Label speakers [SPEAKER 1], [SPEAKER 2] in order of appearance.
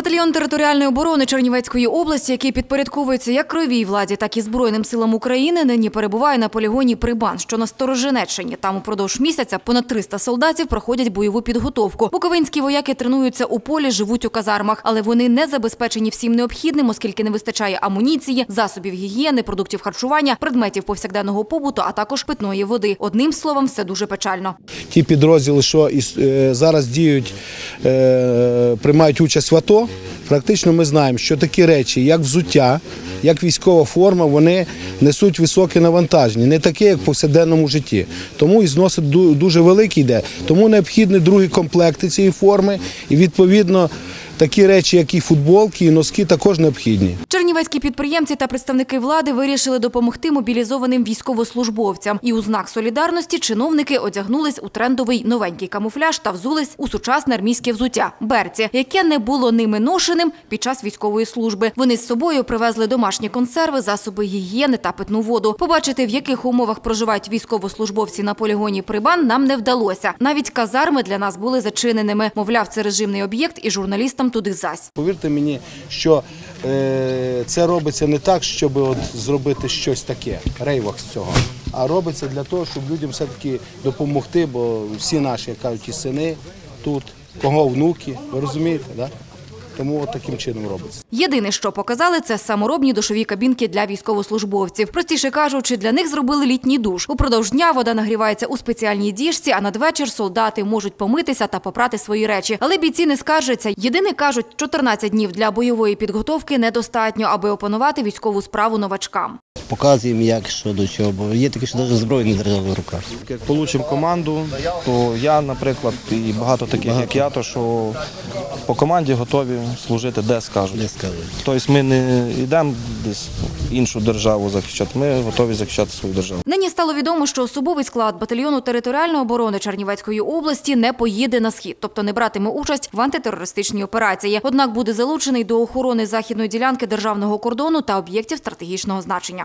[SPEAKER 1] Батальйон територіальної оборони Чернівецької області, який підпорядковується як кровій владі, так і Збройним силам України, нині перебуває на полігоні Прибан, що на Сторожинеччині. Там упродовж місяця понад 300 солдатів проходять бойову підготовку. Буковинські вояки тренуються у полі, живуть у казармах, але вони не забезпечені всім необхідним, оскільки не вистачає амуніції, засобів гігієни, продуктів харчування, предметів повсякденного побуту, а також питної води. Одним словом, все дуже печально.
[SPEAKER 2] ті підрозділи, що е, зараз діють, е, приймають участь в АТО, практично ми знаємо, що такі речі, як взуття, як військова форма, вони несуть високе навантаження, не таке, як в повсякденному житті. Тому і зносить ду- дуже великий йде. Тому необхідні другі комплекти цієї форми, і відповідно такі речі, як і футболки, і носки, також необхідні.
[SPEAKER 1] Чернівецькі підприємці та представники влади вирішили допомогти мобілізованим військовослужбовцям. І у знак солідарності чиновники одягнулись у трендовий новенький камуфляж та взулись у сучасне армійське взуття берці, яке не було ними ношеним під час військової служби. Вони з собою привезли домашні консерви, засоби гігієни та питну воду. Побачити, в яких умовах проживають військовослужбовці на полігоні Прибан, нам не вдалося. Навіть казарми для нас були зачиненими. Мовляв, це режимний об'єкт, і журналістам туди зась.
[SPEAKER 2] Повірте мені, що е, це робиться не так, щоб зробити щось таке, рейвах з цього. А робиться для того, щоб людям все-таки допомогти, бо всі наші, як кажуть, і сини тут, кого внуки, ви розумієте, да? Тому от таким чином робиться.
[SPEAKER 1] Єдине, що показали, це саморобні душові кабінки для військовослужбовців. Простіше кажучи, для них зробили літній душ. Упродовж дня вода нагрівається у спеціальній діжці, а надвечір солдати можуть помитися та попрати свої речі. Але бійці не скаржаться. Єдине кажуть, 14 днів для бойової підготовки недостатньо, аби опанувати військову справу новачкам.
[SPEAKER 3] Показуємо, як що до чого. Бо є таке, що навіть зброю не держали в руках.
[SPEAKER 4] Як получимо команду, то я, наприклад, і багато таких, як я, то що по команді готові служити, де скажуть.
[SPEAKER 3] Не скажу.
[SPEAKER 4] Тобто ми не йдемо десь іншу державу захищати, ми готові захищати свою державу.
[SPEAKER 1] Нині стало відомо, що особовий склад батальйону територіальної оборони Чернівецької області не поїде на схід, тобто не братиме участь в антитерористичній операції. Однак буде залучений до охорони західної ділянки державного кордону та об'єктів стратегічного значення.